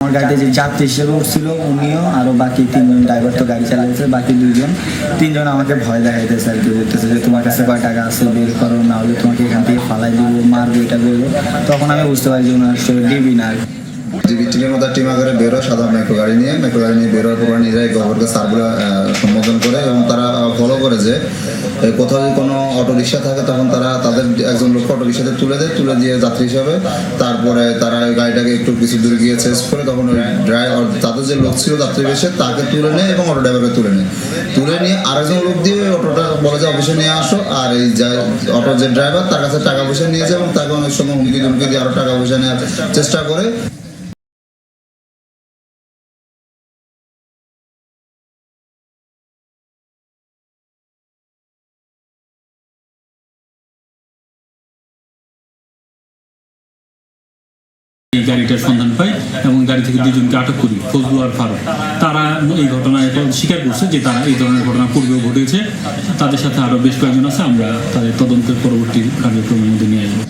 আমার গাড়িতে যে যাত্রী হিসেবে উঠছিল, উনিও আরও বাকি তিনজন ড্রাইভার তো গাড়ি চালাইছে বাকি দুইজন, তিনজন আমাকে ভয় দেখাইতেছে আর কি, বলতেছে যে তোমার কাছে কয় টাকা আছে, বের করো, না হলে তোমাকে এখান থেকে ফালাই দিব, মারবো, এটা করব। তখন আমি বুঝতে পারি যে ওনার আসলে ডিবি না টিমের বেরো সাদা মাইক্রো গাড়ি নিয়ে, মেকো গাড়ি নিয়ে বেরোর পর নিজেরাই গভর্নকে সার্ভে সম্বোধন করে এবং তারা ফলো যে কোথাও যদি কোনো অটো রিক্সা থাকে, তখন তারা তাদের একজন লোক অটো রিক্সাতে তুলে দেয়, তুলে দিয়ে যাত্রী হিসাবে। তারপরে তারা ওই গাড়িটাকে একটু কিছু দূরে গিয়ে চেস করে, তখন ওই ড্রাইভার তাদের যে লোক ছিল যাত্রী বেশে, তাকে তুলে নেয় এবং অটো ড্রাইভারকে তুলে নেয়। তুলে নিয়ে আরেকজন লোক দিয়ে ওই অটোটা বলে যে, অফিসে নিয়ে আসো। আর এই যা অটোর যে ড্রাইভার তার কাছে টাকা পয়সা নিয়ে যায় এবং তাকে অনেক সময় হুমকি ধুমকি দিয়ে আরও টাকা পয়সা নেওয়ার চেষ্টা করে। গাড়িটার সন্ধান পাই এবং গাড়ি থেকে দুজনকে আটক করি, ফজলু আর ফারুক। তারা এই ঘটনায় স্বীকার করছে যে তারা এই ধরনের ঘটনা পূর্বেও ঘটেছে। তাদের সাথে আরও বেশ কয়েকজন আছে, আমরা তাদের তদন্তের পরবর্তী কার্যক্রমের মধ্যে নিয়ে আসব।